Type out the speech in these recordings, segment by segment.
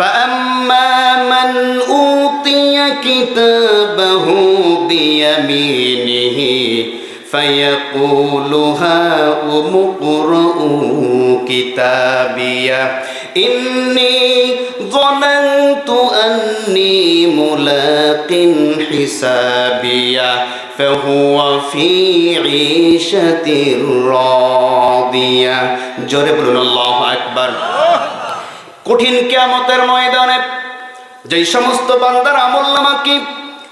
فأما من أوتي كتابه بيمينه فيقول هاؤم اقرءوا كتابيه إني ظننت أني ملاق حسابيه فهو في عيشة راضية جرب الله. কঠিন কেয়ামতের ময়দানে, যেই সমস্ত বান্দার আমল্লামা কি,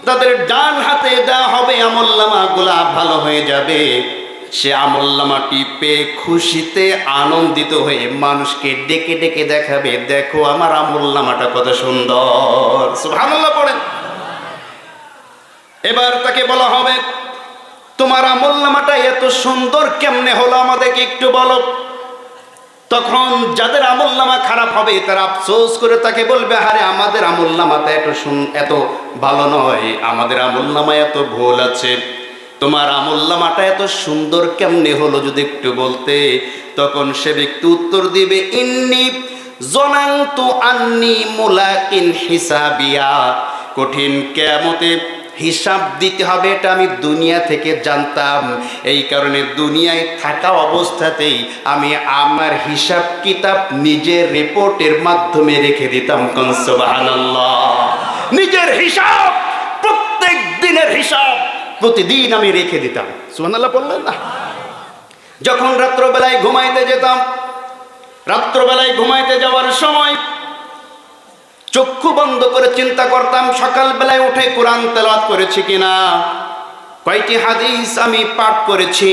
তাদের ডান হাতে দেওয়া হবে আমল্লামা গুলা ভালো হয়ে যাবে। সে আমল্লামাটি পেয়ে খুশিতে আনন্দিত হয়ে মানুষকে ডেকে ডেকে দেখাবে, দেখো আমার আমল্লামাটা কত সুন্দর। সুবহানাল্লাহ পড়েন। এবার তাকে বলা হবে, তোমার আমল্লামাটা এত সুন্দর কেমনে হলো আমাদেরকে একটু বলো। তখন যাদের আমল্লামা খারাপ হবে, তারা আফসোস করে তাকে বলবে, আরে, আমাদের আমল্লামাতে এত সুন- এত ভালো নয়, আমাদের আমল্লামা এত ভুল আছে। তোমার আমল্লামাটা এত সুন্দর কেমনে হলো যদি একটু বলতে? তখন সে ব্যক্তি উত্তর দিবে, ইন্নি জনান্তু আন্নি মুলাকিন হিসাবিয়া। কঠিন কেয়ামতে হিসাব দিতে হবে, এটা আমি দুনিয়া থেকে জানতাম। এই কারণে দুনিয়ায় থাকা অবস্থাতেই আমি আমার হিসাব কিতাব নিজের রিপোর্টের মাধ্যমে রেখে দিতাম। নিজের হিসাব, প্রত্যেক দিনের হিসাব প্রতিদিন আমি রেখে দিতাম। সুবহানাল্লাহ বললেন না? যখন রাত্রবেলায় ঘুমাইতে যেতাম, রাত্রবেলায় ঘুমাইতে যাওয়ার সময় চক্ষু বন্ধ করে চিন্তা করতাম, সকালবেলায় উঠে কোরআন তেলাওয়াত করেছি কিনা। কয়টি হাদিস আমি পাঠ করেছি।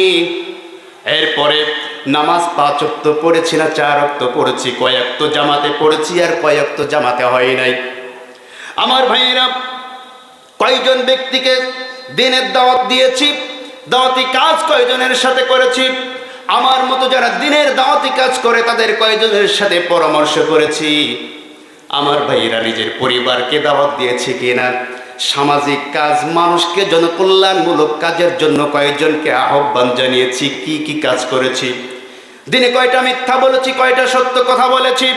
এরপরে নামাজ পাঁচ অক্ত পড়েছি না, চার অক্ত পড়েছি কয়েক তো জামাতে পড়েছি আর কয়েক তো জামাতে হয় নাই। আমার ভাইয়েরা, কয়জন ব্যক্তিকে দিনের দাওয়াত দিয়েছি, দাওয়াতি কাজ কয়জনের সাথে করেছি? আমার মতো যারা দিনের দাওয়াতি কাজ করে, তাদের কয়জনের সাথে পরামর্শ করেছি? আমার ভাইয়েরা নিজের পরিবারকে দাওয়াত দিয়েছে কিনা? সামাজিক কাজ, মানুষকে জনকল্যাণমূলক কাজের জন্য কয়েকজনকে আহ্বান জানিয়েছি, কি কি কাজ করেছি? দিনে কয়টা মিথ্যা বলেছি, কয়টা সত্য কথা বলেছি?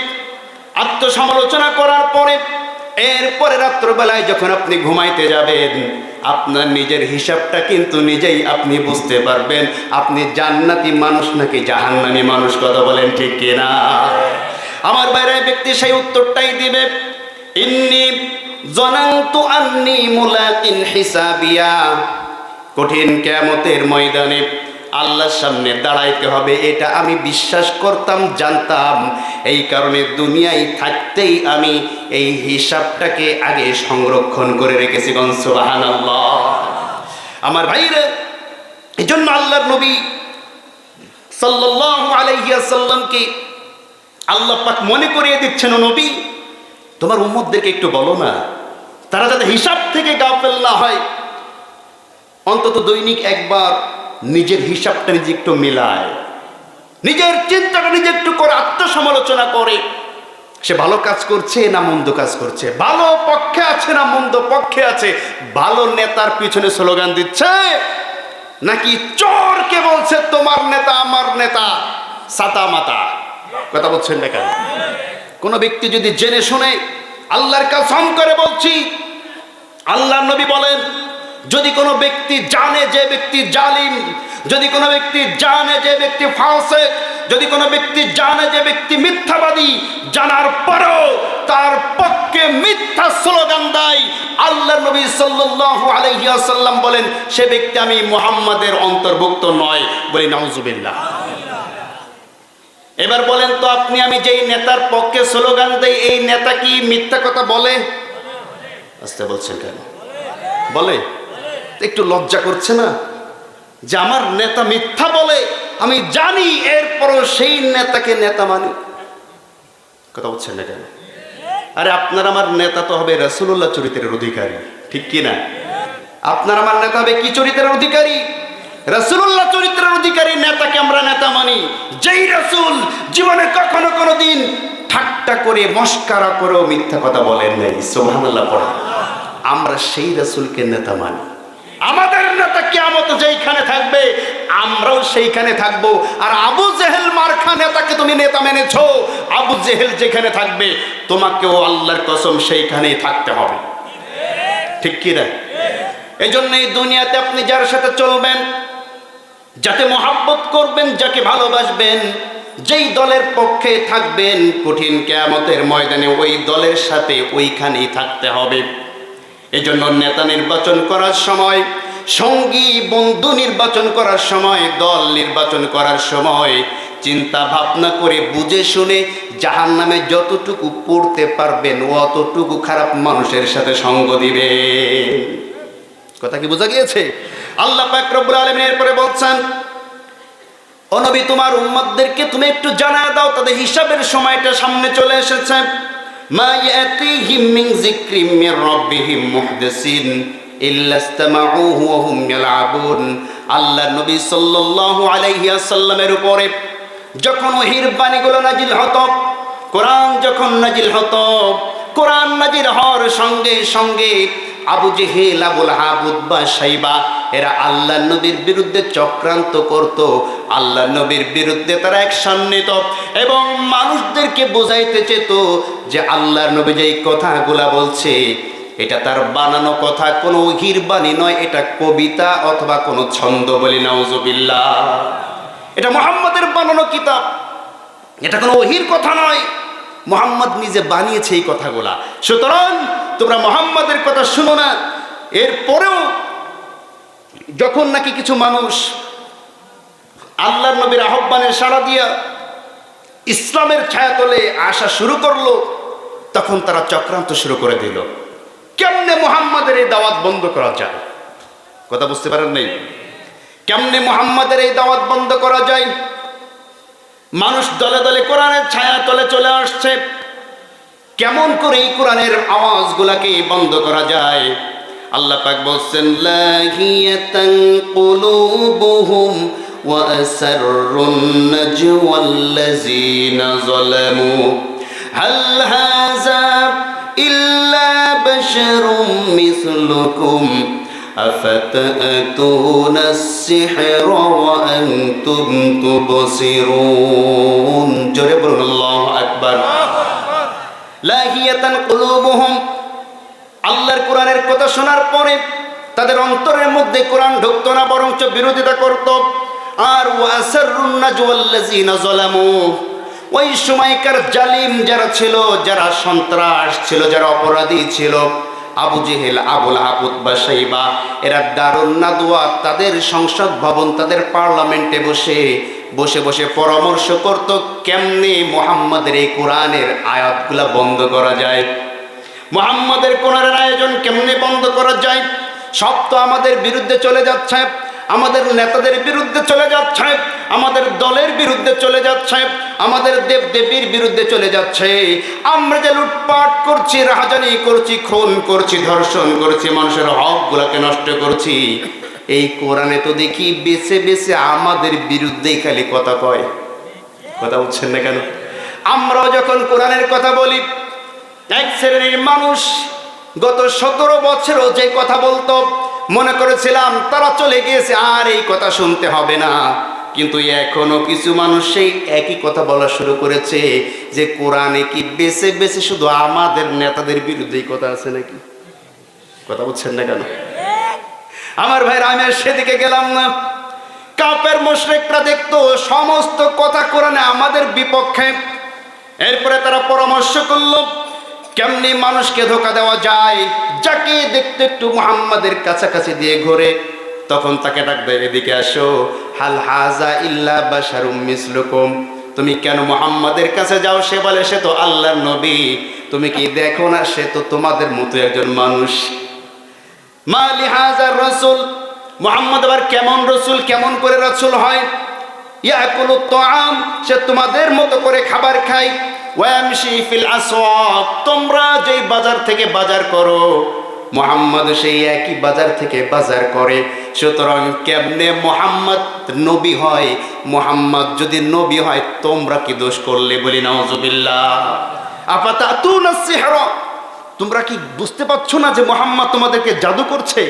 আত্মসমালোচনা করার পরে, এরপরে রাত্রবেলায় যখন আপনি ঘুমাইতে যাবেন, আপনার নিজের হিসাবটা কিন্তু নিজেই আপনি বুঝতে পারবেন। আপনি জান্নাতি মানুষ নাকি জাহান্নামি মানুষ, কথা বলেন ঠিক কিনা? আমার বাইরে ব্যক্তি সেই উত্তরটাই দিবে, ইন্নি জনান্তু আন্নি মুলাকিন হিসাবিয়া। কঠিন কেয়ামতের ময়দানে আল্লাহর সামনে দাঁড়াইতে হবে, এটা আমি বিশ্বাস করতাম, জানতাম। এই কারণে দুনিয়ায় থাকতেই আমি এই হিসাবটাকে আগে সংরক্ষণ করে রেখেছি গনসবাহান আমার ভাইরা এই জন্য আল্লাহর নবী সাল্লাল্লাহু আলাইহি সাল্লামকে আল্লাহ পাক মনে করিয়ে দিচ্ছেন নবী, তোমার উম্মতদেরকে একটু বলো না। তারা যাতে হিসাব থেকে গাফেল না হয়। অন্তত দৈনিক একবার নিজের হিসাবটা নিজে একটু মিলায়। নিজের চিন্তাটা নিজে একটু করে আত্মসমালোচনা করে। সে ভালো কাজ করছে না মন্দ কাজ করছে? ভালো পক্ষে আছে না মন্দ পক্ষে আছে? ভালো নেতার পিছনে স্লোগান দিচ্ছে? নাকি চোরকে বলছে, তোমার নেতা আমার নেতা সাতা মাতা কথা বলছেন না কেন? কোনো ব্যক্তি যদি জেনে শুনে আল্লাহর কাসম করে বলছি আল্লাহ নবী বলেন, যদি কোনো ব্যক্তি জানে যে ব্যক্তি জালিম, যদি কোনো ব্যক্তি জানে যে ব্যক্তি ফাঁসে যদি কোনো ব্যক্তি জানে যে ব্যক্তি মিথ্যাবাদী, জানার পরও তার পক্ষে মিথ্যা স্লোগান দেয়। আল্লাহ নবী সাল্লাল্লাহু আলাইহি ওয়াসাল্লাম বলেন, সে ব্যক্তি আমি মুহাম্মাদের অন্তর্ভুক্ত নয় বলি নাউজুবিল্লাহ। এবার বলেন তো আপনি, আমি যেই নেতার পক্ষে স্লোগান দেই, এই নেতা কি মিথ্যা কথা বলে? আসতে বলছেন কেন? বলে? একটু লজ্জা করছে না? যে আমার নেতা মিথ্যা বলে, আমি জানি এরপরও সেই নেতাকে নেতা মানি। কথা বলছেন না কেন? আরে আপনার আমার নেতা তো হবে রাসূলুল্লাহ চরিত্রের অধিকারী, ঠিক কি না আপনার আমার নেতা হবে কি চরিত্রের অধিকারী? রাসূলুল্লাহ চরিত্রের অধিকারী, নেতাকে আমরা নেতা মানি। যেই রাসূল জীবনে কখনো কোনো দিন ঠাট্টা করে, মস্কারা করেও মিথ্যা কথা বলেন নাই। সুবহানাল্লাহ, পড়া। আমরা সেই রাসূলকে নেতা মানি। আমাদের নেতা কেয়ামত যেইখানে থাকবে, আমরাও সেইখানে থাকব। আর আবু জেহেল মার্খা নেতাকে তুমি নেতা মেনেছ। আবু জেহেল যেখানে থাকবে, তোমাকেও আল্লাহর কসম সেইখানেই থাকতে হবে। ঠিক কি না? এই জন্য এই দুনিয়াতে আপনি যার সাথে চলবেন যাতে মহাব্বত করবেন, যাকে ভালোবাসবেন, যেই দলের পক্ষে থাকবেন, কঠিন কেয়ামতের ময়দানে ওই দলের সাথে ওইখানেই থাকতে হবে। এজন্য নেতা নির্বাচন করার সময়, সঙ্গী, বন্ধু নির্বাচন করার সময়, দল নির্বাচন করার সময় চিন্তা ভাবনা করে বুঝে শুনে জাহান নামে যতটুকু পড়তে পারবেন, অতটুকু খারাপ মানুষের সাথে সঙ্গ দিবে কথা কি বোঝা গিয়েছে? আল্লাহ পাক রব্বুল আলামিন এরপরে বলছেন, ও নবী, তোমার উম্মতদেরকে তুমি একটু জানা দাও, তাদের হিসাবের সময়টা সামনে চলে এসেছে। মা ইয়াতিহিম মিন যিকরিম মির রাব্বিহিম মুহদাসিন ইল্লা ইসতামাউহু ওয়া হুম ইয়ালআবুন। আল্লাহ নবী সাল্লাল্লাহু আলাইহি ওয়াসাল্লামের উপরে যখন ওহির বাণীগুলো নাজিল হতো, কোরআন যখন নাজিল হতো, কোরআন নাজিল হওয়ার সঙ্গে সঙ্গে আবু জেহেল আবুল হাবুদ বা সাইবা এরা আল্লাহ নবীর বিরুদ্ধে চক্রান্ত করত। আল্লাহ নবীর বিরুদ্ধে তারা অ্যাকশন নিত এবং মানুষদেরকে বোঝাইতে চেত যে আল্লাহ নবী যে কথাগুলা বলছে, এটা তার বানানো কথা, কোনো বাণী নয়, এটা কবিতা অথবা কোনো ছন্দ বলি, নাউজুবিল্লাহ। এটা মোহাম্মদের বানানো কিতাব, এটা কোনো ওহির কথা নয়। মোহাম্মদ নিজে বানিয়েছে এই কথাগুলা। সুতরাং তোমরা মোহাম্মদের কথা শুনো না। এরপরেও যখন নাকি কিছু মানুষ আল্লাহর নবীর আহ্বানের সাড়া দিয়া ইসলামের ছায়াতলে আসা শুরু করল, তখন তারা চক্রান্ত শুরু করে দিল। কেমনে মোহাম্মদের এই দাওয়াত বন্ধ করা যায়? কথা বুঝতে পারেন নেই? কেমনে মোহাম্মদের এই দাওয়াত বন্ধ করা যায়? মানুষ দলে দলে কোরআনের ছায়া তলে চলে আসছে। কেমন করে এই কোরআনের আওয়াজগুলাকে বন্ধ করা যায়? আল্লাহ পাক বলছেন, লাহিয়াতান কুলুবুহুম ওয়া আসররুন নাজওয়াল্লাযিনা যালামু। হাল হাযা ইল্লা বাশারুম মিসলুকুম। أفتأتون السحر وأنتم تبصرون جرب الله أكبر লাহিয়াতান কুলুবুহুম আল্লাহর কোরআনের কথা শোনার পরে তাদের অন্তরের মধ্যে কোরআন ঢুকতো না বরঞ্চ বিরোধিতা করত আর ওয়াসারুন নাজওয়াল্লাযিনা যালামু ওই সময়কার জালিম যারা ছিল যারা সন্ত্রাস ছিল যারা অপরাধী ছিল আবু জেহেল, আবুল আবুদ বা সাইবা এরা দারুণ নাদুয়া তাদের সংসদ ভবন, তাদের পার্লামেন্টে বসে বসে বসে পরামর্শ করত কেমনে মোহাম্মদের এই কোরআনের আয়াতগুলা বন্ধ করা যায়। মোহাম্মদের কোরআনের আয়োজন কেমনে বন্ধ করা যায়? সব তো আমাদের বিরুদ্ধে চলে যাচ্ছে। আমাদের নেতাদের বিরুদ্ধে চলে যাচ্ছে, আমাদের দলের বিরুদ্ধে চলে যাচ্ছে, আমাদের দেব দেবীর বিরুদ্ধে চলে যাচ্ছে। আমরা যে লুটপাট করছি, রাহাজানি করছি, খুন করছি, ধর্ষণ করছি, মানুষের হকগুলাকে নষ্ট করছি, এই কোরআনে তো দেখি বেছে বেছে আমাদের বিরুদ্ধেই খালি কথা কয়। কথা বলছেন না কেন? আমরাও যখন কোরআনের কথা বলি, এক শ্রেণির মানুষ গত সতেরো বছরও যে কথা বলতো মনে করেছিলাম, তারা চলে গিয়েছে, আর এই কথা শুনতে হবে না। কিন্তু এখনও কিছু মানুষ সেই একই কথা বলা শুরু করেছে যে, কোরআনে কি বেছে বেছে শুধু আমাদের নেতাদের বিরুদ্ধেই কথা আছে নাকি? কথা বলছেন না কেন? আমার ভাইরা, আমি আর সেদিকে গেলাম না। কাপের মুশরিকরা দেখতো, সমস্ত কথা কোরআনে আমাদের বিপক্ষে। এরপরে তারা পরামর্শ করল কেমনি মানুষকে ধোকা দেওয়া যায়? যাকে দেখতে একটু মুহাম্মাদের কাছাকাছি দিয়ে ঘোরে, তখন তাকে ডাক দেয় এদিকে আসো। হাল হাজা ইল্লা বাশারুম মিসলুকুম। তুমি কেন মুহাম্মাদের কাছে যাও? সে বলে, সে তো আল্লাহর নবী। তুমি কি দেখো না? সে তো তোমাদের মতো একজন মানুষ। মালি হাজার রসুল। মোহাম্মদ আবার কেমন রসুল? কেমন করে রসুল হয়? ইয়াকুলু তাআম। সে তোমাদের মতো করে খাবার খায়। তোমরা যেই বাজার থেকে বাজার করো, মোহাম্মদ সেই একই বাজার থেকে বাজার করে। সুতরাং কেমনে মোহাম্মদ নবী হয়? মোহাম্মদ যদি নবী হয়, তোমরা কি দোষ করলে বলি, নাউজুবিল্লাহ। আপাতা তোমরা কি বুঝতে পারছ না যে মোহাম্মদ তোমাদেরকে জাদু করছে?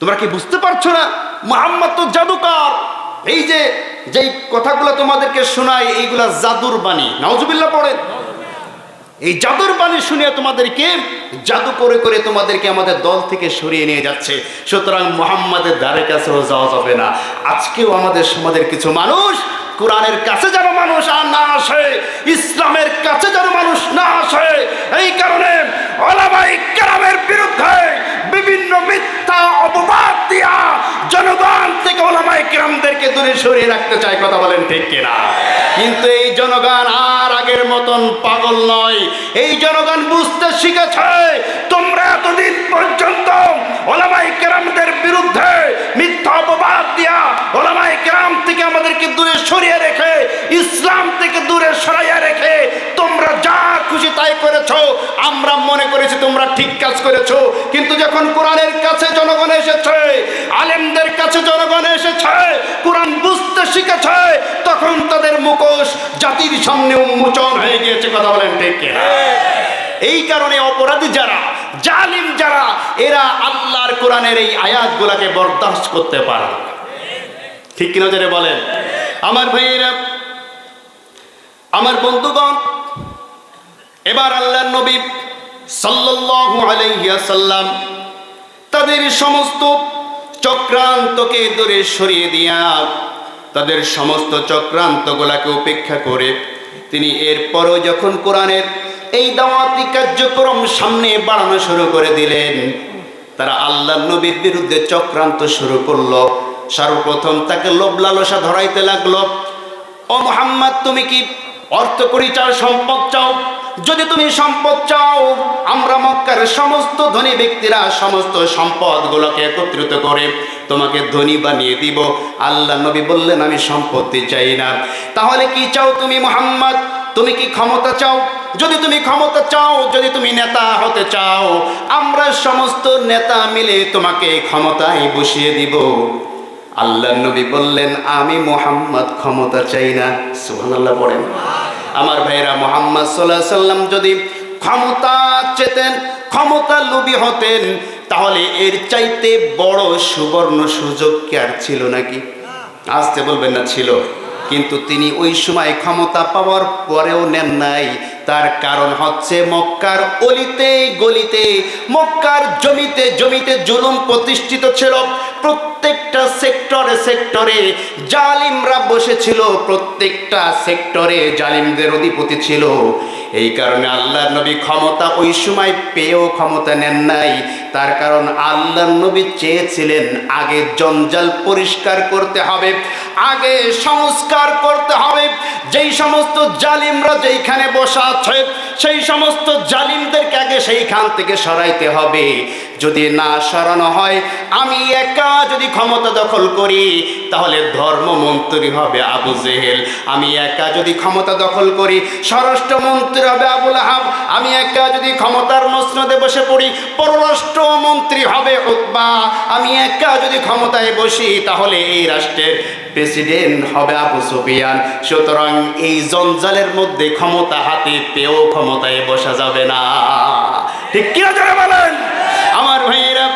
তোমরা কি বুঝতে পারছ না? মোহাম্মদ তো জাদুকর। এই যে যেই কথাগুলো তোমাদেরকে শোনায় এইগুলা জাদুর বাণী। নওজুবিল্লাহ পড়েন। এই জাদুর বাণী শুনিয়ে তোমাদেরকে জাদু করে করে তোমাদেরকে আমাদের দল থেকে সরিয়ে নিয়ে যাচ্ছে। সুতরাং মোহাম্মদের দ্বারের কাছেও যাওয়া যাবে না। আজকেও আমাদের সমাজের কিছু মানুষ কোরআনের কাছে যেন মানুষ আর না আসে, ইসলামের কাছে যেন মানুষ না আসে। এই কারণে ওলামাই কেরামের বিরুদ্ধে বিভিন্ন মিথ্যা কেরামদেরকে দূরে সরিয়ে রাখতে চায়, কথা বলেন ঠিক কিনা? কিন্তু এই জনগণ আর আগের মতন পাগল নয়। এই জনগণ বুঝতে শিখেছে, তোমরা এতদিন পর্যন্ত ওলামাই কেরামদের বিরুদ্ধে মিথ্যা অপবাদ দিয়া ওলামাই কেরাম থেকে আমাদেরকে দূরে সরিয়ে রেখে, ইসলাম থেকে দূরে সরাইয়া রেখে তোমরা যা খুশি তাই করেছ? আমরা মনে করেছি তোমরা ঠিক কাজ করেছ। কিন্তু যখন কোরআনের কাছে জনগণ এসেছে, আলেমদের কাছে জনগণ এসেছে, কোরআন বুঝতে শিখেছে, তখন তাদের মুখোশ জাতির সামনে উন্মোচন হয়ে গিয়েছে। কথা বলেন ঠিক এই কারণে অপরাধী যারা, জালিম যারা, এরা আল্লাহর কোরআনের এই আয়াতগুলাকে বরদাস্ত করতে পারে ঠিক কিনা যারা বলেন? আমার ভাইয়েরা, আমার বন্ধুগণ এবার আল্লাহর নবী সাল্লাল্লাহু সাল্লাম তাদের সমস্ত চক্রান্তকে দূরে সরিয়ে দিয়া তাদের সমস্ত চক্রান্ত চক্রান্তগুলাকে উপেক্ষা করে তিনি এরপরও যখন কোরআনের এই দাওয়াতি কার্যক্রম সামনে বাড়ানো শুরু করে দিলেন, তারা আল্লাহ নবীর বিরুদ্ধে চক্রান্ত শুরু করল। সর্বপ্রথম তাকে লোভ লালসা ধরাইতে লাগল, ও মোহাম্মদ, তুমি কি অর্থ করি চাও সম্পদ চাও? যদি তুমি সম্পদ চাও, আমরা মক্কার সমস্ত ধনী ব্যক্তিরা সমস্ত সম্পদগুলোকে একত্রিত করে তোমাকে ধনী বানিয়ে দিব। আল্লাহ নবী বললেন, আমি সম্পত্তি চাই না। তাহলে কি চাও তুমি, মোহাম্মদ? তুমি কি ক্ষমতা চাও? যদি তুমি ক্ষমতা চাও, যদি তুমি নেতা হতে চাও, আমরা সমস্ত নেতা মিলে তোমাকে ক্ষমতায় বসিয়ে দিব। আল্লাহ নবী বললেন, আমি মোহাম্মদ ক্ষমতা চাই না। সুবহানাল্লাহ পড়েন। আমার ভাইরা মোহাম্মদ সাল্লাহ সাল্লাম যদি ক্ষমতা চেতেন, ক্ষমতা লোভী হতেন, তাহলে এর চাইতে বড় সুবর্ণ সুযোগ কি আর ছিল নাকি? আসতে বলবেন না, ছিল। কিন্তু তিনি ওই সময় ক্ষমতা পাওয়ার পরেও নেন নাই। তার কারণ হচ্ছে মক্কার অলিতে গলিতে, মক্কার জমিতে জমিতে জুলুম প্রতিষ্ঠিত ছিল। প্রত্যেকটা সেক্টরে সেক্টরে জালিমরা বসেছিল, প্রত্যেকটা সেক্টরে জালিমদের অধিপতি ছিল। এই কারণে আল্লাহ নবী ক্ষমতা ওই সময় পেয়েও ক্ষমতা নেন নাই। তার কারণ আল্লাহ নবী চেয়েছিলেন আগে জঞ্জাল পরিষ্কার করতে হবে, আগে সংস্কার করতে হবে। যেই সমস্ত জালিমরা যেইখানে বসা আছে, সেই সমস্ত জালিমদেরকে আগে সেইখান থেকে সরাইতে হবে। যদি না সরানো হয়, আমি একা যদি ক্ষমতা দখল করি, তাহলে ধর্মমন্ত্রী হবে আবু জেহেল। আমি একা যদি ক্ষমতা দখল করি, স্বরাষ্ট্রমন্ত্রী হবে আবুল আহাব। আমি একা যদি ক্ষমতার মসনদে বসে পড়ি পররাষ্ট্রমন্ত্রী হবে উৎবা আমি একা যদি ক্ষমতায় বসি, তাহলে এই রাষ্ট্রের প্রেসিডেন্ট হবে আবু সুফিয়ান। সুতরাং এই জঞ্জালের মধ্যে ক্ষমতা হাতে পেয়েও ক্ষমতায় বসা যাবে না। ঠিক কিনা যারা বলেন? আমার ভাইয়েরা,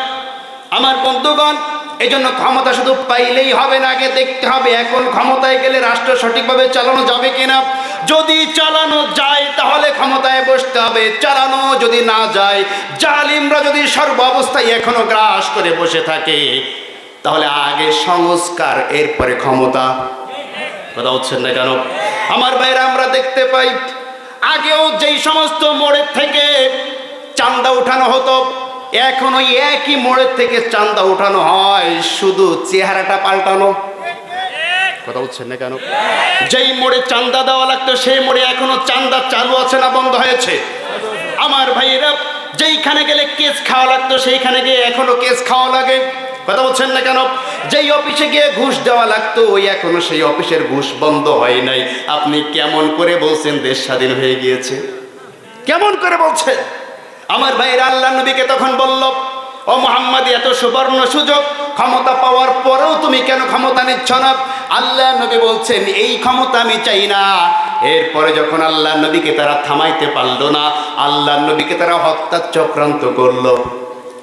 আমার বন্ধুগণ এই জন্য ক্ষমতা শুধু পাইলেই হবে না, আগে দেখতে হবে এখন ক্ষমতায় গেলে রাষ্ট্র সঠিকভাবে চালানো যাবে কিনা। যদি চালানো যায়, তাহলে ক্ষমতায় বসতে হবে। চালানো যদি না যায়, জালিমরা যদি সর্ব অবস্থায় এখনও গ্রাস করে বসে থাকে, তাহলে আগে সংস্কার, এরপরে ক্ষমতা। কথা হচ্ছেন না কেন? আমার বাইরে আমরা দেখতে পাই, আগেও যেই সমস্ত মোড়ের থেকে চান্দা উঠানো হতো এখন ওই একই মোড়ের থেকে চান্দা উঠানো হয়, শুধু চেহারাটা পাল্টানো। কথা বলছেন না কেন? যেই মোড়ে চান্দা দেওয়া লাগতো, সেই মোড়ে এখনও চান্দা চালু আছে না বন্ধ হয়েছে। আমার ভাইয়েরা, যেইখানে গেলে কেস খাওয়া লাগতো, সেইখানে গিয়ে এখনও কেস খাওয়া লাগে। কথা বলছেন না কেন? যেই অফিসে গিয়ে ঘুষ দেওয়া লাগতো, ওই এখনও সেই অফিসের ঘুষ বন্ধ হয় নাই। আপনি কেমন করে বলছেন, দেশ স্বাধীন হয়ে গিয়েছে? কেমন করে বলছেন? আমার ভাইয়ের আল্লাহ নবীকে তখন বলল, ও মোহাম্মদ, এত সুবর্ণ সুযোগ, ক্ষমতা পাওয়ার পরেও তুমি কেন ক্ষমতা নিচ্ছ না? আল্লাহ নবী বলছেন, এই ক্ষমতা আমি চাই না। এরপরে যখন আল্লাহ নবীকে তারা থামাইতে পারল না, আল্লাহ নবীকে তারা হত্যা চক্রান্ত করল।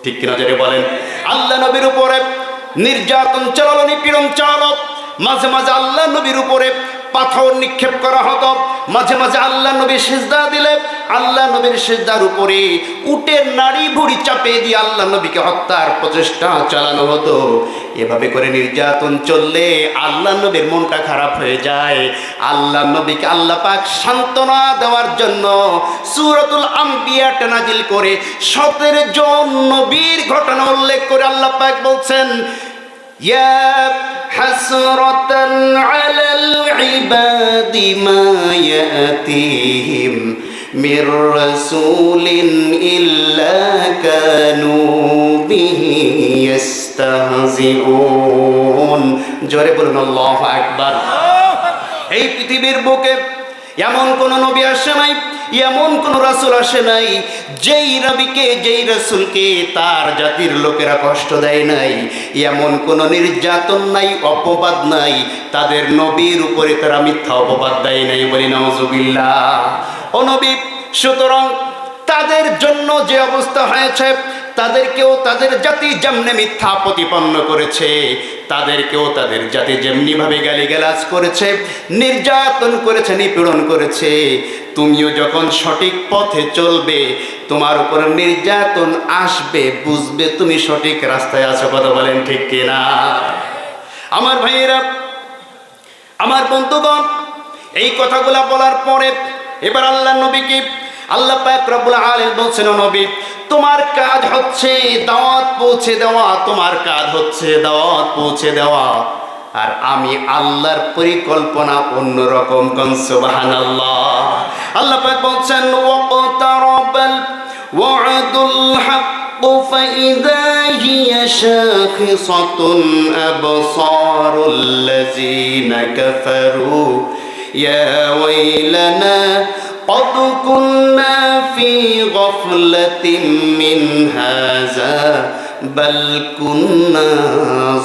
ঠিক কিনা যেটা বলেন? আল্লাহ নবীর উপরে নির্যাতন চালালো নিপীড়ন চালালো মাঝে মাঝে আল্লাহ নবীর উপরে পাথর নিক্ষেপ করা হতো। মাঝে মাঝে আল্লাহ নবীর সেজদা দিলে, আল্লাহ নবীর সেজদার উপরে উটের নাড়ি ভুড়ি চাপিয়ে দিয়ে আল্লাহ নবীকে হত্যার প্রচেষ্টা চালানো হতো। এভাবে করে নির্যাতন চললে আল্লাহ নবীর মনটা খারাপ হয়ে যায়। আল্লাহ নবীকে আল্লাহ পাক সান্ত্বনা দেওয়ার জন্য সুরতুল আম্বিয়াটা নাজিল করে সতের জন নবীর ঘটনা উল্লেখ করে আল্লাহ পাক বলছেন حسرة على العباد ما يأتيهم من رسول إلا كانوا به يستهزئون জোরে বলুন আল্লাহ আকবার এই পৃথিবীর বুকে এমন কোন নবী আসে নাই, এমন কোন রাসূল আসে নাই, যেই নবীকে, যেই রাসূলকে তার জাতির লোকেরা কষ্ট দেয় নাই। এমন কোন নির্যাতন নাই, অপবাদ নাই, তাদের নবীর উপরে তারা মিথ্যা অপবাদ দেয় নাই বলি নওজুবিল্লাহ ও নবী, সুতরাং তাদের জন্য যে অবস্থা হয়েছে তাদেরকেও তাদের জাতি যেমনি মিথ্যা প্রতিপন্ন করেছে, তাদেরকেও তাদের জাতি যেমনি ভাবে গালিগালাজ করেছে, নির্যাতন করেছে, নিপীড়ন করেছে, তুমিও যখন সঠিক পথে চলবে, তোমার উপর নির্যাতন আসবে, বুঝবে তুমি সঠিক রাস্তায় আছো, কথা বলেন ঠিক কিনা? আমার ভাইয়েরা, আমার বন্ধুগণ, এই কথাগুলা বলার পরে এবার আল্লাহ নবীকে আল্লাহ পাক রব্বুল আলামিন বলছেন নবী, তোমার কাজ হচ্ছে দাওয়াত পৌঁছে দেওয়া, তোমার কাজ হচ্ছে দাওয়াত পৌঁছে দেওয়া। আর আমি আল্লাহর পরিকল্পনা অন্যরকম কনসুবাহান আল্লাহ আল্লাহ পাক বলছেন, ওয়াকতারাবাল ওয়াদুল হাক্কু ফাইদা হিয়া শাখিসাতুন আবসারুল লাযিনা কাফারু। ইয়া ওয়াইলানা قد كنا في غفلة من هذا بل كنا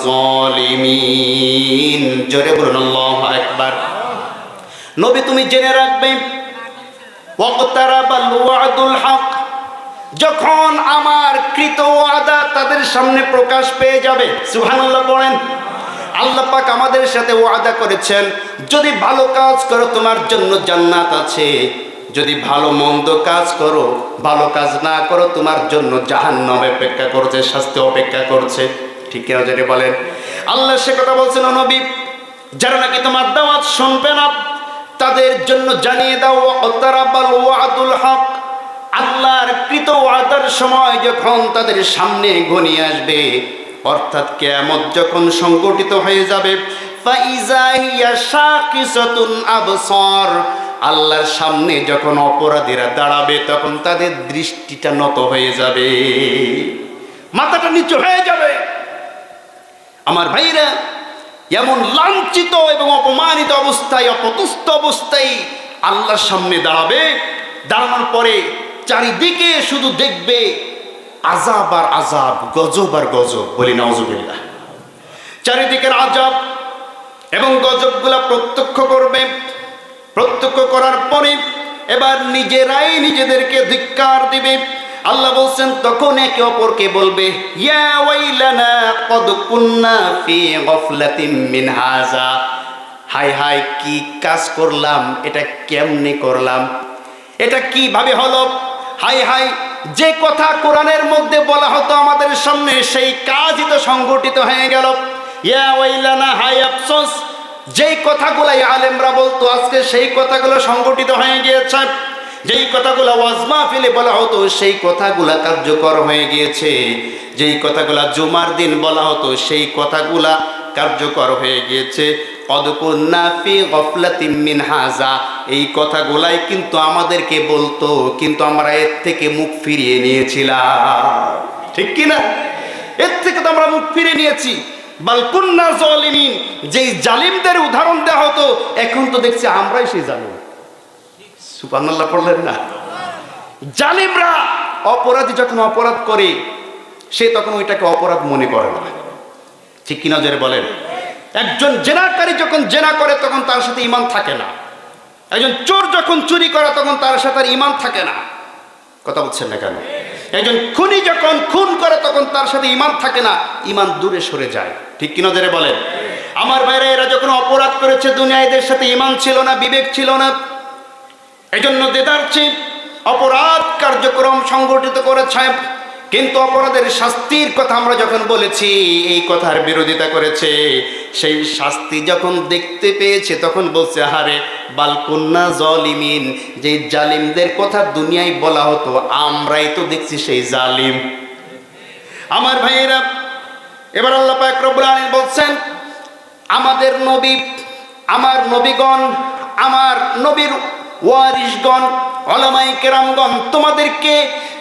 ظالمين জোরে বলুন আল্লাহু আকবার নবী তুমি জেনে রাখবে ওয়াকতারাবাল ওয়াদুল হক যখন আমার কৃত ওয়াদা তাদের সামনে প্রকাশ পেয়ে যাবে সুবহানাল্লাহ পড়েন আল্লাহ পাক আমাদের সাথে ওয়াদা করেছেন যদি ভালো কাজ করো তোমার জন্য জান্নাত আছে যদি ভালো মন্দ কাজ করো, ভালো কাজ না করো, তোমার জন্য জাহান্নাম অপেক্ষা করছে, শাস্তি অপেক্ষা করছে। ঠিক কিনা যদি বলেন? আল্লাহ সে কথা বলছেন, ও নবী, যারা নাকি তোমার দাওয়াত শুনবে না, তাদের জন্য জানিয়ে দাও অতারাবাল ওয়াদুল হক। আল্লাহর কৃত ওয়াদার সময় যখন তাদের সামনে ঘনিয়ে আসবে, অর্থাৎ কেয়ামত যখন সংগঠিত হয়ে যাবে ফাইজা শাকিসাতুন আবসার। আল্লাহর সামনে যখন অপরাধীরা দাঁড়াবে, তখন তাদের দৃষ্টিটা নত হয়ে যাবে। মাথাটা নিচু হয়ে যাবে। আমার ভাইরা, এমন লাঞ্ছিত এবং অপমানিত অবস্থায় অপতুস্থ অবস্থায় আল্লাহর সামনে দাঁড়াবে। দাঁড়ানোর পরে চারিদিকে শুধু দেখবে আজাব আর আজাব গজব আর গজব। বলি নজবিল্লা চারিদিকের আজাব এবং গজবগুলা প্রত্যক্ষ করবে। প্রত্যক্ষ করার পরে এবার নিজেরাই নিজেদেরকে ধিক্কার দিবে। আল্লাহ বলছেন, তখন একে অপরকে বলবে, ইয়া ওয়াইলানা হাই হাই কি কাজ করলাম, এটা কেমনে করলাম? এটা কীভাবে হলো? হাই হাই যে কথা কোরআনের মধ্যে বলা হতো আমাদের সামনে, সেই কাজই তো সংগঠিত হয়ে গেল। ইয়া ওয়াইলানা হাই আফসোস যেই কথাগুলাই আলেমরা বলতো, আজকে সেই কথাগুলো সংগঠিত হয়ে গিয়েছে। যেই কথাগুলো ওয়াজমা ফেলে বলা হতো, সেই কথাগুলা কার্যকর হয়ে গিয়েছে। যেই কথাগুলা জুমার দিন বলা হতো, সেই কথাগুলা কার্যকর হয়ে গিয়েছে। মিন হাজা, এই কথাগুলাই কিন্তু আমাদেরকে বলতো, কিন্তু আমরা এর থেকে মুখ ফিরিয়ে নিয়েছিলাম। ঠিক কি না এর থেকে তো আমরা মুখ ফিরিয়ে নিয়েছি। বালকুন্না জলিমিন, যেই জালিমদের উদাহরণ দেওয়া হতো, এখন তো দেখছি আমরাই সেই জালিম। সুপান্নাল্লাহ পড়লেন না? জালিমরা অপরাধী যখন অপরাধ করে, সে তখন ওইটাকে অপরাধ মনে করে না। ঠিক কিনা জেরে বলেন? একজন জেনাকারী যখন জেনা করে, তখন তার সাথে ইমান থাকে না। একজন চোর যখন চুরি করে, তখন তার সাথে আর ইমান থাকে না। কথা বলছেন না কেন? একজন খুনি যখন খুন করে, তখন তার সাথে ইমান থাকে না ইমান দূরে সরে যায়। ঠিক কি নজরে বলেন? আমার বাইরে এরা যখন অপরাধ করেছে, দুনিয়া এদের সাথে ইমান ছিল না, বিবেক ছিল না। এজন্য দেদারছি অপরাধ কার্যক্রম সংগঠিত করেছে। কিন্তু অপরাধের শাস্তির কথা আমরা যখন বলেছি, এই কথার বিরোধিতা করেছে, সেই শাস্তি যখন দেখতে পেয়েছে, তখন বলছে হারে বালকন্যা জলিমিন, যে জালিমদের কথা দুনিয়ায় বলা হতো, আমরাই তো দেখছি সেই জালিম। আমার ভাইয়েরা, এবার আল্লাহ পাক রব্বুল বলছেন, আমাদের নবী, আমার নবীগণ, আমার নবীর ওয়ারিশগণ ওলামাই কেরামগণ, তোমাদেরকে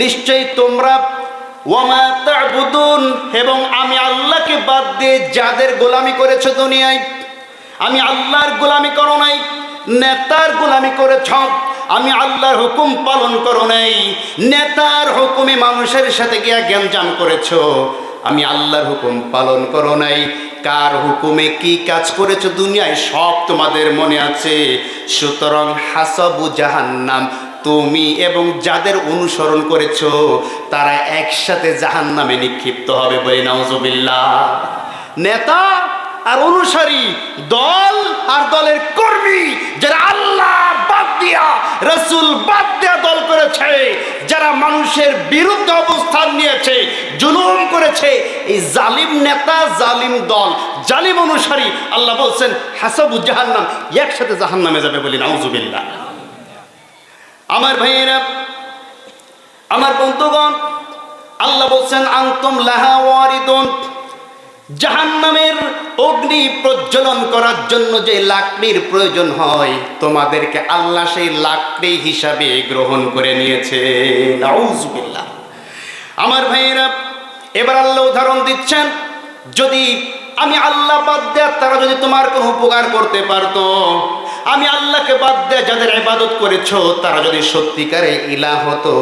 নিশ্চয়ই তোমরা এবং আমি আল্লাহকে বাদ দিয়ে যাদের গোলামি করেছ দুনিয়ায়, আমি আল্লাহর গোলামি করো নাই, নেতার গোলামি করেছ, আমি আল্লাহর হুকুম পালন করো নাই, নেতার হুকুমে মানুষের সাথে গিয়া জ্ঞানজাম করেছ, আমি আল্লাহর হুকুম পালন করো নাই, কার হুকুমে কি কাজ করেছ দুনিয়ায় সব তোমাদের মনে আছে, সুতরাং হাসাবু জাহান্নাম তুমি এবং যাদের অনুসরণ করেছ, তারা একসাথে জাহান্নামে নিক্ষিপ্ত হবে বলে নাউজুবিল্লাহ। নেতা আর অনুসারী, দল আর দলের কর্মী যারা আল্লাহ বাদ দিয়া, রসুল বাদ দিয়া দল করেছে, যারা মানুষের বিরুদ্ধে অবস্থান নিয়েছে, জুলুম করেছে, এই জালিম নেতা, জালিম দল, জালিম অনুসারী, আল্লাহ বলছেন, হাসাবু জাহান্নাম, একসাথে জাহান্নামে যাবে বলি নাউজুবিল্লাহ। আমার ভাইয়েরা, আমার বন্ধুগণ, আল্লাহ বলছেন, আন্তম লাহা ওয়ারিদুন। জাহান্নামের অগ্নি প্রজ্বলন করার জন্য যে লাকড়ির প্রয়োজন হয়, তোমাদেরকে আল্লাহ সেই লাকড়ি হিসাবে গ্রহণ করে নিয়েছে। আমার ভাইয়েরা, এবার আল্লাহ উদাহরণ দিচ্ছেন, যদি আমি আল্লাহ বাদ দেয়া তারা যদি তোমার কোনো উপকার করতে পারতো, আমি আল্লাহকে বাদ দেয়া যাদের ইবাদত করেছ, তারা যদি সত্যিকারে ইলাহ হতো।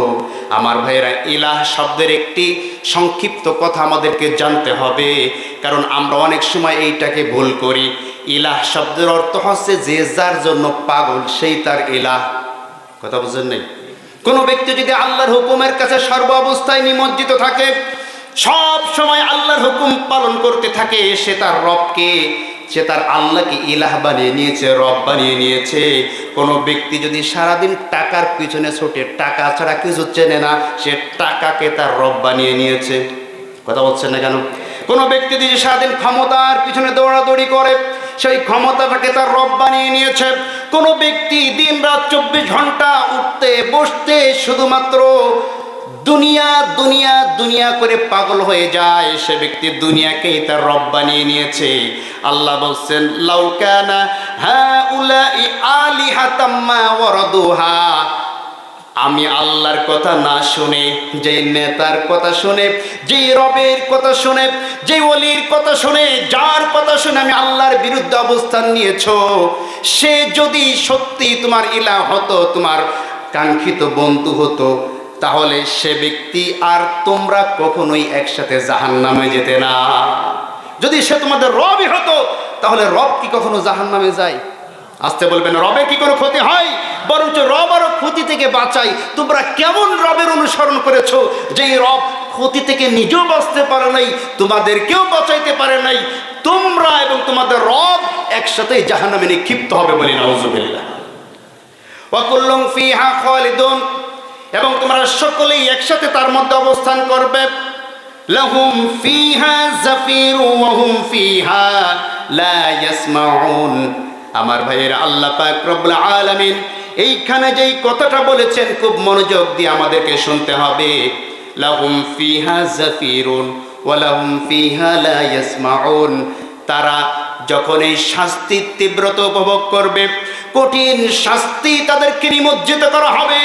আমার ভাইয়েরা, ইলাহ শব্দের একটি সংক্ষিপ্ত কথা আমাদেরকে জানতে হবে, কারণ আমরা অনেক সময় এইটাকে ভুল করি। ইলাহ শব্দের অর্থ হচ্ছে যে যার জন্য পাগল, সেই তার ইলাহ। কথা বুঝলেন নেই? কোনো ব্যক্তি যদি আল্লাহর হুকুমের কাছে সর্ব অবস্থায় নিমজ্জিত থাকে সব সময় আল্লাহর হুকুম পালন করতে থাকে, সে তার রবকে, সে তার আল্লাহকে ইলাহ বানিয়ে নিয়েছে, রব বানিয়ে নিয়েছে। কোনো ব্যক্তি যদি সারাদিন টাকার পিছনে ছোটে, টাকা ছাড়া কিছু চেনে না, সে টাকাকে তার রব বানিয়ে নিয়েছে। কথা বলছেন না কেন? কোনো ব্যক্তি যদি সারাদিন ক্ষমতার পিছনে দৌড়াদৌড়ি করে, সেই ক্ষমতাটাকে তার রব বানিয়ে নিয়েছে। কোনো ব্যক্তি দিন রাত চব্বিশ ঘণ্টা উঠতে, বসতে শুধুমাত্র দুনিয়া দুনিয়া দুনিয়া করে পাগল হয়ে যায়। সে ব্যক্তি দুনিয়াকেই তার রব বানিয়ে নিয়েছে। আল্লাহ বলছেন লাউকানা হ্যাঁ উলা আলি হাতাম্মা ওয়ারাদুহা। আমি আল্লাহর কথা না শুনে যে নেতার কথা শুনে যে রবের কথা শুনে যে অলির কথা শুনে, যার কথা শুনে আমি আল্লাহর বিরুদ্ধে অবস্থান নিয়েছ, সে যদি সত্যি তোমার ইলা হতো, তোমার কাঙ্ক্ষিত বন্ধু হতো তাহলে সে ব্যক্তি আর তোমরা কখনোই একসাথে জাহান নামে যেতে না। যদি সে তোমাদের রবই হতো, তাহলে রব কি কখনো জাহান নামে যায়? আসতে বলবেন, রবে কি কোনো ক্ষতি হয়? বরঞ্চ রব আরও ক্ষতি থেকে বাঁচাই তোমরা কেমন রবের অনুসরণ করেছ? যে রব ক্ষতি থেকে নিজেও বাঁচতে পারে নাই, তোমাদেরকেও বাঁচাইতে পারে নাই। তোমরা এবং তোমাদের রব একসাথেই জাহান্নামে নিক্ষিপ্ত হবে বলি নাউজুবিল্লাহ। ওয়াকুল্লুম ফিহা খালিদুন। এবং তোমরা সকলেই একসাথে তার মধ্যে অবস্থান করবে। লাহুম ফিহা জাফিরু ওয়া হুম ফিহা লা ইয়াসমাউন। আমার ভাইয়ের, আল্লাহ পাক রব্বুল আলামিন এইখানে যেই কথাটা বলেছেন, খুব মনোযোগ দিয়ে আমাদেরকে শুনতে হবে। লাহুম ফিহা জাফিরুন ওয়া লাহুম ফিহা লা ইয়াসমাউন। তারা যখন এই শাস্তির তীব্রতা উপভোগ করবে, কঠিন শাস্তি তাদেরকে নিমজ্জিত করা হবে।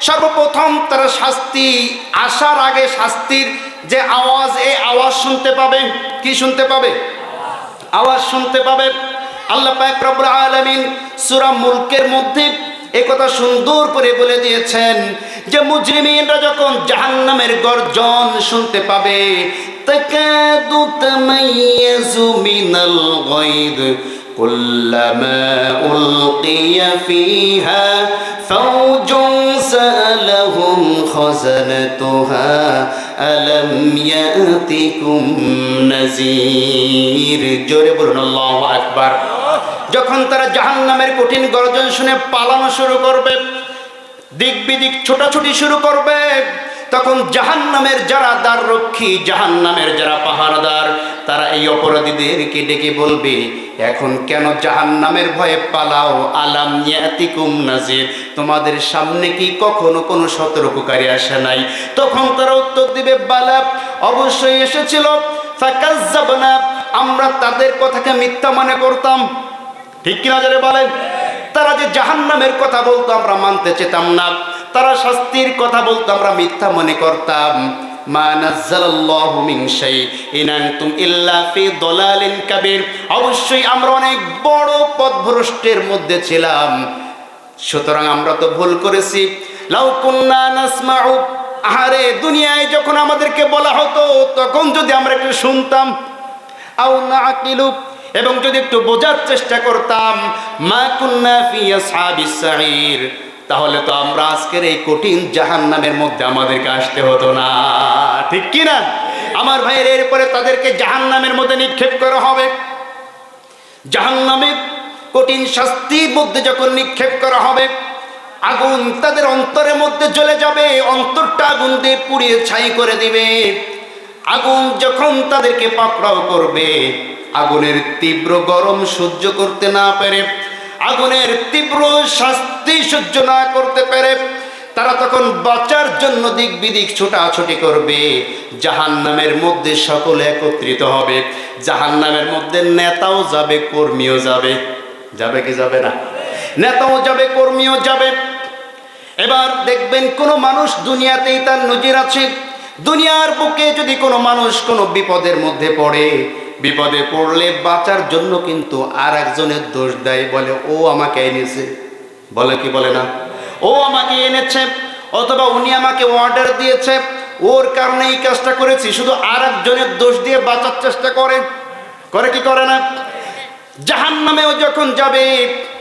সর্বপ্রথম তারা শাস্তি আসার আগে শাস্তির যে আওয়াজ, এই আওয়াজ শুনতে পাবে। কি শুনতে পাবে? আওয়াজ শুনতে পাবে। আল্লাহ পাক রব্বুল আলামিন সূরা মুলকের মধ্যে একথা সুন্দর করে বলে দিয়েছেন যে মুজরিমিনরা যখন জাহান্নামের গর্জন শুনতে পাবে তাকাদু তামাইয়াজু মিনাল গায়দ কুল্লামা উলকিয়া ফিহা ফাওজুন সালাহুম খাজানাতুহা আলাম ইয়াতিকুম নাযীর। জোরে বলুন, আল্লাহু আকবার। যখন তারা জাহান্নামের কঠিন গর্জন শুনে পালানো শুরু করবে, দিক বিদিক ছোটাছুটি শুরু করবে, তখন জাহান্নামের যারা দ্বার রক্ষী, জাহান্নামের যারা পাহারাদার তারা এই অপরাধীদেরকে ডেকে বলবে, এখন কেন জাহান্নামের ভয়ে পালাও? আলাম ইয়াতিকুম নাজির। তোমাদের সামনে কি কখনো কোনো সতর্ককারী আসে নাই? তখন তারা উত্তর দিবে বালাপ অবশ্যই এসেছিল। আমরা তাদের কথাকে মিথ্যা মনে করতাম। ঠিক কিনা যারা বলেন? তারা যে জাহান্নামের কথা বলতো আমরা মানতে চেতাম না। তারা শাস্তির কথা বলতো আমরা মিথ্যা মনে করতাম। অবশ্যই আমরা অনেক বড় পথভ্রষ্টের মধ্যে ছিলাম। সুতরাং আমরা তো ভুল করেছি। দুনিয়ায় যখন আমাদেরকে বলা হতো, তখন যদি আমরা একটু শুনতাম, আও না এবং যদি একটু বোঝার চেষ্টা করতাম, মা কুন্না তাহলে তো আমরা আজকের এই কঠিন জাহান্নামের মধ্যে আমাদেরকে আসতে হতো না। ঠিক কি না? আমার ভাইয়ের এরপরে তাদেরকে জাহান্নামের মধ্যে নিক্ষেপ করা হবে। জাহান্নামের কঠিন শাস্তির মধ্যে যখন নিক্ষেপ করা হবে, আগুন তাদের অন্তরের মধ্যে জ্বলে যাবে, অন্তরটা আগুন দিয়ে পুড়িয়ে ছাই করে দিবে। আগুন যখন তাদেরকে পাকড়াও করবে আগুনের তীব্র গরম সহ্য করতে না পেরে, আগুনের তীব্র শাস্তি সহ্য না করতে পেরে, তারা তখন বাঁচার জন্য দিক বিদিক ছোটাছুটি করবে। জাহান নামের মধ্যে সকলে একত্রিত হবে। জাহান নামের মধ্যে নেতাও যাবে, কর্মীও যাবে। যাবে কি যাবে না? নেতাও যাবে, কর্মীও যাবে। এবার দেখবেন কোনো মানুষ দুনিয়াতেই তার নজির আছে। দুনিয়ার বুকে যদি কোনো মানুষ কোনো বিপদের মধ্যে পড়ে বিপদে পড়লে বাঁচার জন্য কিন্তু আর একজনের দোষ দেয়, বলে, ও আমাকে এনেছে। বলে কি বলে না? ও আমাকে এনেছে, অথবা উনি আমাকে অর্ডার দিয়েছে। ওর কারণে এই কাজটা করেছি, শুধু আর একজনের দোষ দিয়ে বাঁচার চেষ্টা করে। করে কি করে না? জাহান নামেও যখন যাবে,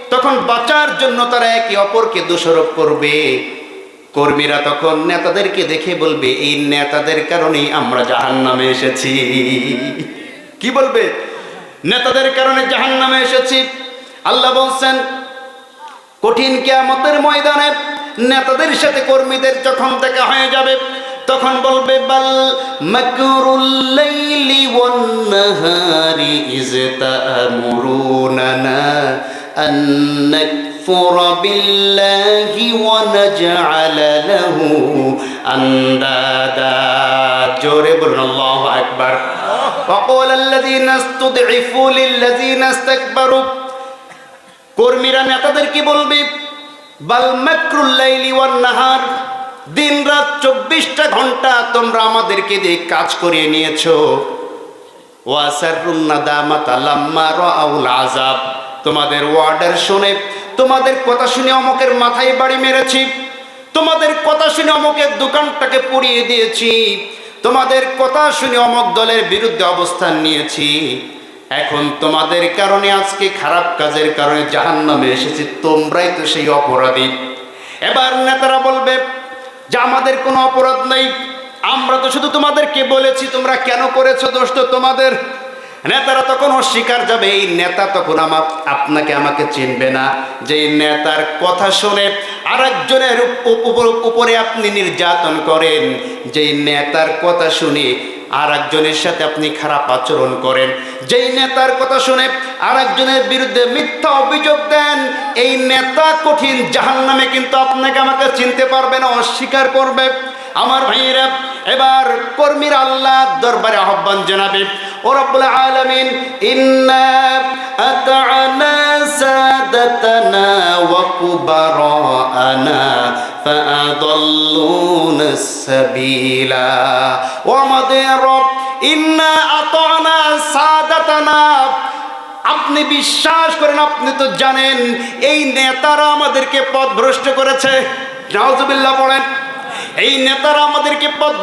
তখন বাঁচার জন্য তারা একে অপরকে দোষারোপ করবে। কর্মীরা তখন নেতাদেরকে দেখে বলবে, এই নেতাদের কারণেই আমরা জাহান নামে এসেছি। কি বলবে? নেতাদের কারণে জাহান নামে এসেছি। আল্লাহ বলছেন, কঠিন কেয়ামতের ময়দানে নেতাদের সাথে কর্মীদের যখন দেখা হয়ে যাবে, তখন বলবে, বাল মাকরুল লাইলি ওয়ান নাহারি ইজ তা'মুরুনানা আন বিল্লাহি ওয়া নাজআলা লাহু আন্দাদা জোরে বলুন, আল্লাহু আকবার। وقال الذين استضعفوا للذين استكبروا কর্মীরা নেতাদের কি বলবে বাল মাকরুল্লাইলি ওয়ান নাহার দিন রাত চব্বিশটা ঘন্টা তোমরা আমাদেরকে দিয়ে কাজ করিয়ে নিয়েছো আজাব তোমাদের ওয়ার্ডার শুনে তোমাদের কথা শুনে অমকের মাথায় বাড়ি মেরেছি তোমাদের কথা শুনে অমকের দোকানটাকে পুড়িয়ে দিয়েছি তোমাদের কথা শুনে অমক দলের বিরুদ্ধে অবস্থান নিয়েছি। এখন তোমাদের কারণে আজকে খারাপ কাজের কারণে জাহান নামে এসেছি, তোমরাই তো সেই অপরাধী। এবার নেতারা বলবে যে আমাদের কোনো অপরাধ নেই, আমরা তো শুধু তোমাদেরকে বলেছি, তোমরা কেন করেছ দোষ তো তোমাদের? নেতারা তখন অস্বীকার যাবে, এই নেতা তখন আমার আপনাকে আমাকে চিনবে না। যে নেতার কথা শুনে আর একজনের উপরে আপনি নির্যাতন করেন। যেই নেতার কথা শুনে আর একজনের সাথে আপনি খারাপ আচরণ করেন। যেই নেতার কথা শুনে আর একজনের বিরুদ্ধে মিথ্যা অভিযোগ দেন, এই নেতা কঠিন জাহান নামে কিন্তু আপনাকে আমাকে চিনতে পারবে না, অস্বীকার করবে। আমার ভাইয়েরা, এবার কর্মীর আল্লাহ দরবারে আহ্বান জানাবে। ও রব্বুল আলামিন, ইন্না আতআনা সাদাতানা ওয়া কুবারানা ফাআদাল্লুনা সাবিলা। ও আমাদের রব, ইন্না আতআনা সাদাতানা আপনি বিশ্বাস করেন, আপনি তো জানেন, এই নেতারা আমাদেরকে পথ ভ্রষ্ট করেছে এই নেতারা আমাদেরকে পথ